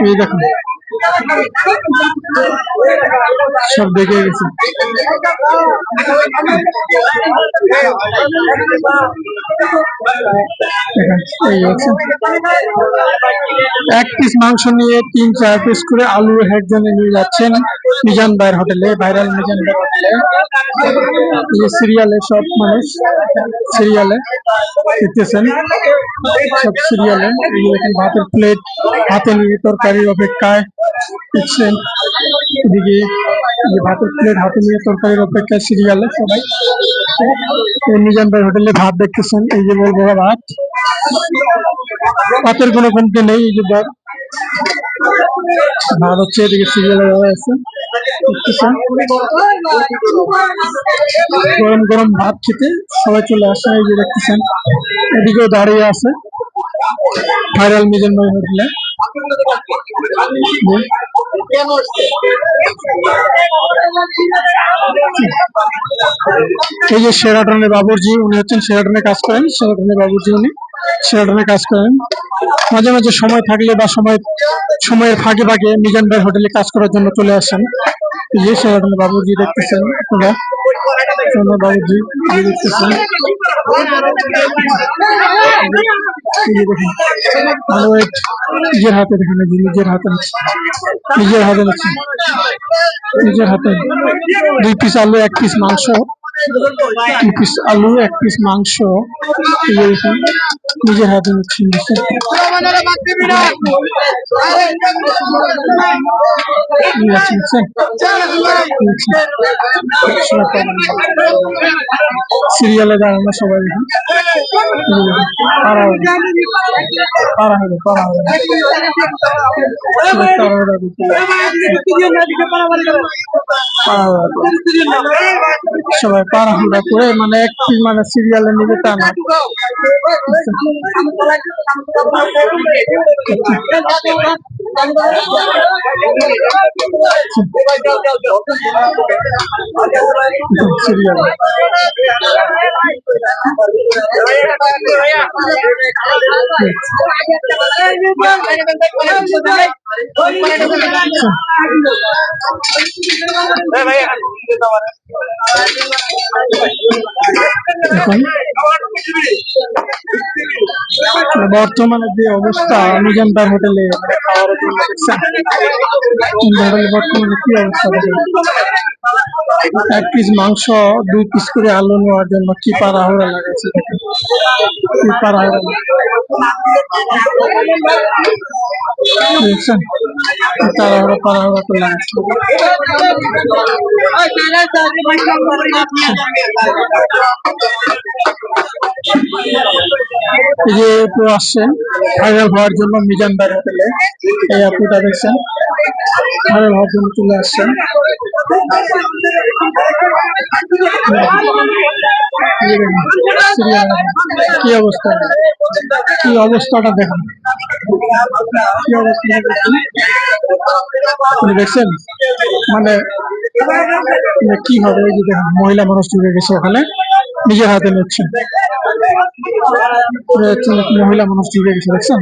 এই দেখুন সব দেখে গেছে। এক পিস মাংস নিয়ে তিন চার পিস করে আলু একজনে নিয়ে যাচ্ছেন। মিজান ভাইয়ের হোটেলে, ভাইরাল মিজান ভাইয়ের হোটেলে। সিরিয়ালে সব মানুষ সিরিয়ালে দেখতেছেন। সব সিরিয়ালে দেখেন ভাতের প্লেট হাতে নিয়ে তরকারির অপেক্ষায় দেখছেন। এদিকে ভাতের প্লেট হাতে নিয়ে তরকারির অপেক্ষায় সিরিয়ালে সবাই। মিজান ভাই হোটেলে ভাত দেখতেছেন। এই যে বলব ভাত। ভাতের কোনো কমতি নেই, এই যে ভাত ভাত হচ্ছে এদিকে সিরিয়ালে আছে গরম গরম ভাত খেতে সবাই চলে আসে, এই যে দেখতেছেন, এদিকেও দাঁড়িয়ে আছে ভাইরাল মিজান ভাই হোটেলে এই যে সেরাটনের বাবুর্জি, উনি হচ্ছেন সেরাটনে কাজ করেন, সেরাটনের বাবুর্জি উনি সেরাটনে কাজ করেন। মাঝে মাঝে সময় থাকলে বা সময়, সময়ের ফাঁকে ফাঁকে মিজান ভাই হোটেলে কাজ করার জন্য চলে আসেন। যে সেরাটনের বাবুর্জি দেখতেছেন আপনারা বাবুর্জি এই দেখতেছেন। নিজের হাতে দেখুন নিজের হাতে। নিজের হাতে নিজের হাতে দুই পিস আলু, এক পিস মাংস। দুই পিস আলু এক পিস মাংস নিজের হাতে নিচ্ছেন? নিচ্ছে। সিরিয়ালে দাঁড়ানো সবাই সবাই তাড়াহুড়া করছে। করে। মানে এক piece মানে সিরিয়ালের নিচে টানা সিরিয়াল বর্তমানে যে অবস্থা মিজানদার হোটেলে হোটেলে বর্তমানে কি অবস্থা এক পিস মাংস, দুই পিস করে আলু নেওয়ার জন্য কি পাড়াহুড়া লাগাচ্ছে কি পাড়াহুড়া আসছেন ভাইরাল হওয়ার জন্য মিজানদার হোটেলে এই আপুটা দেখছেন ভাইরাল হওয়ার জন্য চলে আসছেন। কি অবস্থা? কি অবস্থাটা দেখুন? দেখছেন? মানে মানে কি হবে? এই যে দেখুন, মহিলা মানুষ ঢুকে গেছে ওখানে। নিজের হাতে নিচ্ছে মহিলা মানুষ ঢুকে গেছে, দেখছেন?